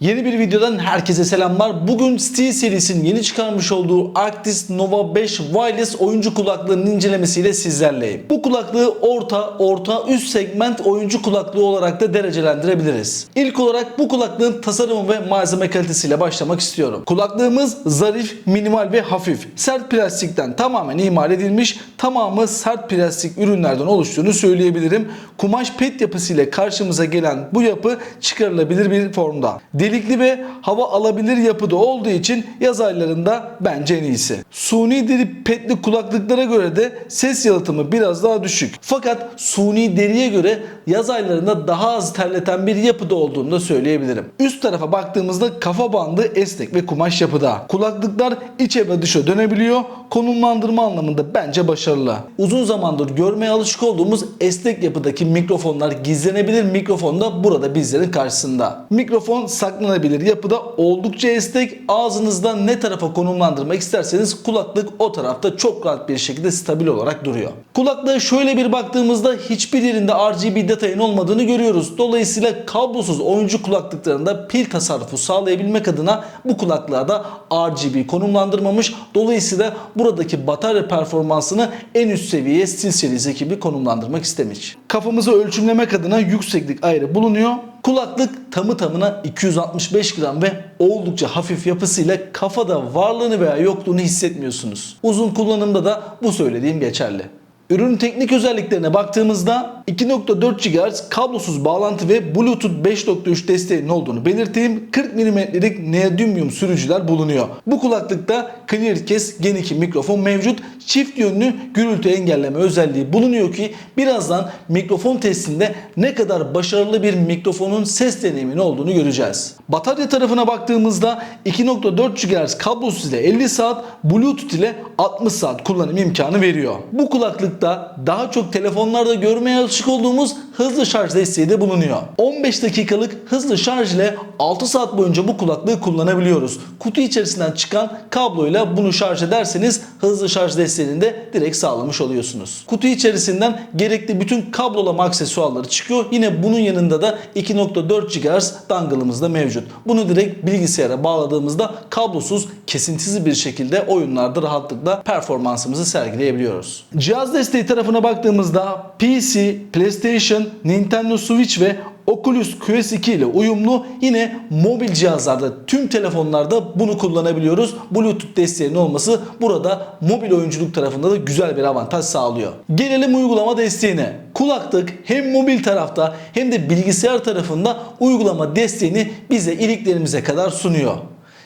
Yeni bir videodan herkese selamlar. Bugün Steel serisinin yeni çıkarmış olduğu Arctis Nova 5 Wireless oyuncu kulaklığının incelemesiyle sizlerleyim. Bu kulaklığı orta, orta, üst segment oyuncu kulaklığı olarak da derecelendirebiliriz. İlk olarak bu kulaklığın tasarımı ve malzeme kalitesiyle başlamak istiyorum. Kulaklığımız zarif, minimal ve hafif. Sert plastikten tamamen imal edilmiş, tamamı sert plastik ürünlerden oluştuğunu söyleyebilirim. Kumaş pet yapısıyla karşımıza gelen bu yapı çıkarılabilir bir formda. Delikli ve hava alabilir yapıda olduğu için yaz aylarında bence en iyisi. Suni deri petli kulaklıklara göre de ses yalıtımı biraz daha düşük. Fakat suni deriye göre yaz aylarında daha az terleten bir yapıda olduğunu da söyleyebilirim. Üst tarafa baktığımızda kafa bandı esnek ve kumaş yapıda. Kulaklıklar içe ve dışa dönebiliyor. Konumlandırma anlamında bence başarılı. Uzun zamandır görmeye alışık olduğumuz esnek yapıdaki mikrofonlar gizlenebilir mikrofon da burada bizlerin karşısında. Mikrofon saklanabilir yapıda oldukça esnek. Ağzınızda ne tarafa konumlandırmak isterseniz kulaklık o tarafta çok rahat bir şekilde stabil olarak duruyor. Kulaklığa şöyle bir baktığımızda hiçbir yerinde RGB detayın olmadığını görüyoruz. Dolayısıyla kablosuz oyuncu kulaklıklarında pil tasarrufu sağlayabilmek adına bu kulaklığa da RGB konumlandırmamış. Dolayısıyla buradaki batarya performansını en üst seviyeye SteelSeries ekibi konumlandırmak istemiş. Kafamızı ölçümlemek adına yükseklik ayrı bulunuyor. Kulaklık tamı tamına 265 gram ve oldukça hafif yapısıyla kafada varlığını veya yokluğunu hissetmiyorsunuz. Uzun kullanımda da bu söylediğim geçerli. Ürünün teknik özelliklerine baktığımızda 2.4 GHz kablosuz bağlantı ve Bluetooth 5.3 desteğinin olduğunu belirteyim. 40 mm'lik neodymium sürücüler bulunuyor. Bu kulaklıkta Clear Kes Gen 2 mikrofon mevcut. Çift yönlü gürültü engelleme özelliği bulunuyor ki birazdan mikrofon testinde ne kadar başarılı bir mikrofonun ses deneyiminin olduğunu göreceğiz. Batarya tarafına baktığımızda 2.4 GHz kablosuz ile 50 saat, Bluetooth ile 60 saat kullanım imkanı veriyor. Bu kulaklıkta daha çok telefonlarda görmeye alışık olduğumuz hızlı şarj desteği de bulunuyor. 15 dakikalık hızlı şarj ile 6 saat boyunca bu kulaklığı kullanabiliyoruz. Kutu içerisinden çıkan kabloyla bunu şarj ederseniz hızlı şarj desteğini de direkt sağlamış oluyorsunuz. Kutu içerisinden gerekli bütün kablolama aksesuarları çıkıyor. Yine bunun yanında da 2.4 GHz dangle'ımız da mevcut. Bunu direkt bilgisayara bağladığımızda kablosuz kesintisiz bir şekilde oyunlarda rahatlıkla performansımızı sergileyebiliyoruz. Cihaz desteği tarafına baktığımızda PC, PlayStation, Nintendo Switch ve Oculus Quest 2 ile uyumlu yine mobil cihazlarda tüm telefonlarda bunu kullanabiliyoruz. Bluetooth desteğinin olması burada mobil oyunculuk tarafında da güzel bir avantaj sağlıyor. Gelelim uygulama desteğine. Kulaklık hem mobil tarafta hem de bilgisayar tarafında uygulama desteğini bize iliklerimize kadar sunuyor.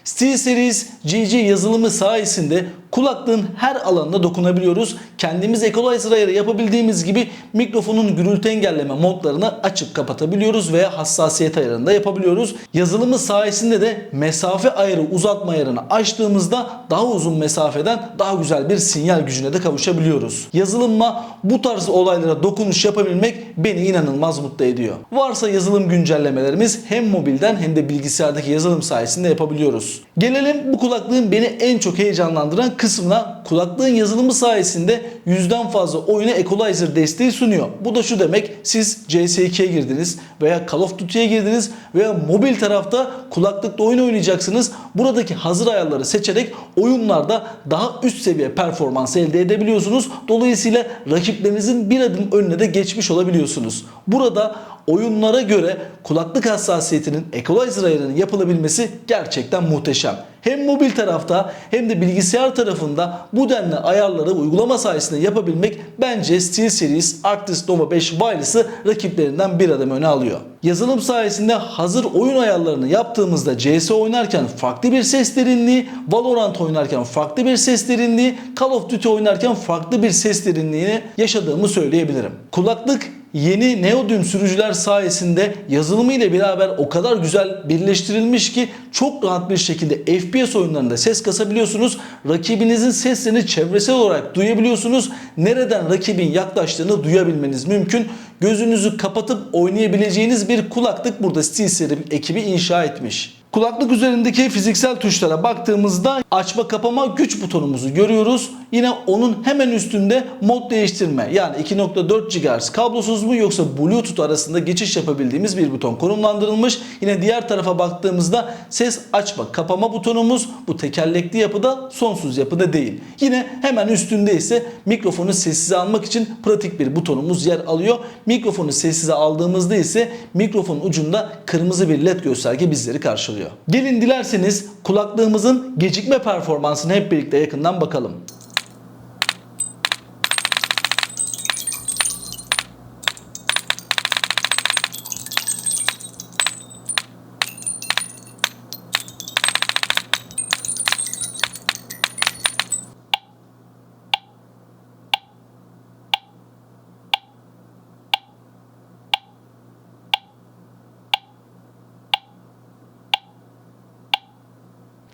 SteelSeries GG yazılımı sayesinde kulaklığın her alanına dokunabiliyoruz. Kendimiz equalizer ayarı yapabildiğimiz gibi mikrofonun gürültü engelleme modlarını açıp kapatabiliyoruz veya hassasiyet ayarını da yapabiliyoruz. Yazılımı sayesinde de mesafe ayarı uzatma ayarını açtığımızda daha uzun mesafeden daha güzel bir sinyal gücüne de kavuşabiliyoruz. Yazılımla bu tarz olaylara dokunuş yapabilmek beni inanılmaz mutlu ediyor. Varsa yazılım güncellemelerimiz hem mobilden hem de bilgisayardaki yazılım sayesinde yapabiliyoruz. Gelelim bu kulaklığın beni en çok heyecanlandıran kısmına kulaklığın yazılımı sayesinde yüzden fazla oyuna equalizer desteği sunuyor. Bu da şu demek siz CS2'ye girdiniz veya Call of Duty'ye girdiniz veya mobil tarafta kulaklıkla oyun oynayacaksınız. Buradaki hazır ayarları seçerek oyunlarda daha üst seviye performans elde edebiliyorsunuz. Dolayısıyla rakiplerinizin bir adım önüne de geçmiş olabiliyorsunuz. Burada oyunlara göre kulaklık hassasiyetinin equalizer ayarının yapılabilmesi gerçekten muhteşem. Hem mobil tarafta hem de bilgisayar tarafında bu denli ayarları uygulama sayesinde yapabilmek bence SteelSeries Arctis Nova 5 Wireless'ı rakiplerinden bir adım öne alıyor. Yazılım sayesinde hazır oyun ayarlarını yaptığımızda CS oynarken farklı bir ses derinliği, Valorant oynarken farklı bir ses derinliği, Call of Duty oynarken farklı bir ses derinliğini yaşadığımı söyleyebilirim. Kulaklık yeni Neodym sürücüler sayesinde yazılımı ile beraber o kadar güzel birleştirilmiş ki çok rahat bir şekilde FPS oyunlarında ses kasabiliyorsunuz. Rakibinizin seslerini çevresel olarak duyabiliyorsunuz. Nereden rakibin yaklaştığını duyabilmeniz mümkün. Gözünüzü kapatıp oynayabileceğiniz bir kulaklık burada SteelSeries ekibi inşa etmiş. Kulaklık üzerindeki fiziksel tuşlara baktığımızda açma kapama güç butonumuzu görüyoruz. Yine onun hemen üstünde mod değiştirme yani 2.4 GHz kablosuz mu yoksa Bluetooth arasında geçiş yapabildiğimiz bir buton konumlandırılmış. Yine diğer tarafa baktığımızda ses açma kapama butonumuz bu tekerlekli yapıda sonsuz yapıda değil. Yine hemen üstünde ise mikrofonu sessize almak için pratik bir butonumuz yer alıyor. Mikrofonu sessize aldığımızda ise mikrofon ucunda kırmızı bir led gösterge bizleri karşılıyor. Gelin dilerseniz kulaklığımızın gecikme performansını hep birlikte yakından bakalım.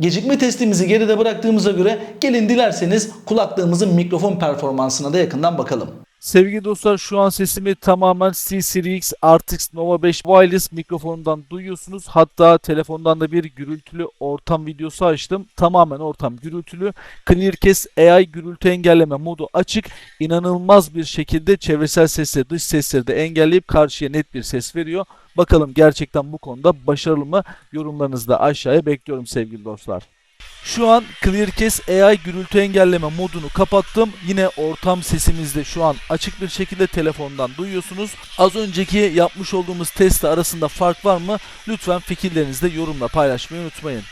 Gecikme testimizi geride bıraktığımıza göre gelin dilerseniz kulaklığımızın mikrofon performansına da yakından bakalım. Sevgili dostlar şu an sesimi tamamen C-Series RTX Nova 5 wireless mikrofonundan duyuyorsunuz. Hatta telefondan da bir gürültülü ortam videosu açtım. Tamamen ortam gürültülü. Clearcast AI gürültü engelleme modu açık. İnanılmaz bir şekilde çevresel sesleri, dış sesleri de engelleyip karşıya net bir ses veriyor. Bakalım gerçekten bu konuda başarılı mı? Yorumlarınızı da aşağıya bekliyorum sevgili dostlar. Şu an Clearcast AI gürültü engelleme modunu kapattım. Yine ortam sesimizde şu an açık bir şekilde telefondan duyuyorsunuz. Az önceki yapmış olduğumuz testle arasında fark var mı? Lütfen fikirlerinizi de yorumla paylaşmayı unutmayın.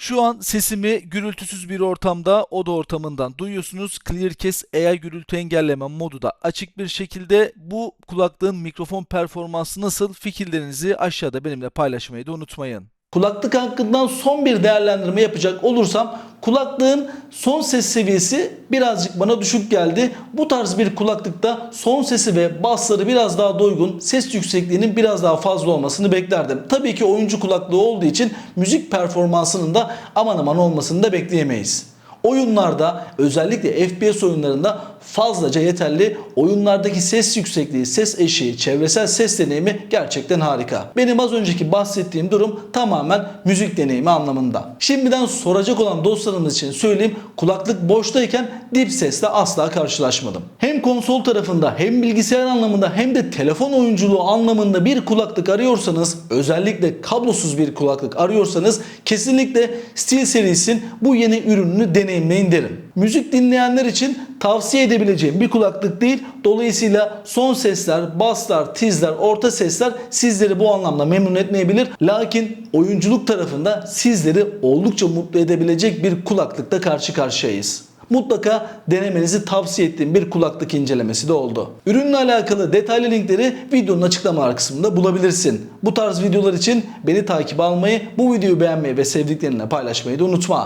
Şu an sesimi gürültüsüz bir ortamda oda ortamından duyuyorsunuz. Clearcast AI gürültü engelleme modu da açık bir şekilde. Bu kulaklığın mikrofon performansı nasıl? Fikirlerinizi aşağıda benimle paylaşmayı da unutmayın. Kulaklık hakkından son bir değerlendirme yapacak olursam kulaklığın son ses seviyesi birazcık bana düşük geldi. Bu tarz bir kulaklıkta son sesi ve bassları biraz daha doygun, ses yüksekliğinin biraz daha fazla olmasını beklerdim. Tabii ki oyuncu kulaklığı olduğu için müzik performansının da aman aman olmasını da bekleyemeyiz. Oyunlarda özellikle FPS oyunlarında fazlaca yeterli. Oyunlardaki ses yüksekliği, ses eşiği, çevresel ses deneyimi gerçekten harika. Benim az önceki bahsettiğim durum tamamen müzik deneyimi anlamında. Şimdiden soracak olan dostlarımız için söyleyeyim kulaklık boştayken dip sesle asla karşılaşmadım. Hem konsol tarafında hem bilgisayar anlamında hem de telefon oyunculuğu anlamında bir kulaklık arıyorsanız özellikle kablosuz bir kulaklık arıyorsanız kesinlikle Steel Series'in bu yeni ürününü deneyimleyin derim. Müzik dinleyenler için tavsiye edebileceğim bir kulaklık değil. Dolayısıyla son sesler, basslar, tizler, orta sesler sizleri bu anlamda memnun etmeyebilir. Lakin oyunculuk tarafında sizleri oldukça mutlu edebilecek bir kulaklıkla karşı karşıyayız. Mutlaka denemenizi tavsiye ettiğim bir kulaklık incelemesi de oldu. Ürünle alakalı detaylı linkleri videonun açıklamalar kısmında bulabilirsin. Bu tarz videolar için beni takip almayı, bu videoyu beğenmeyi ve sevdiklerinle paylaşmayı da unutma.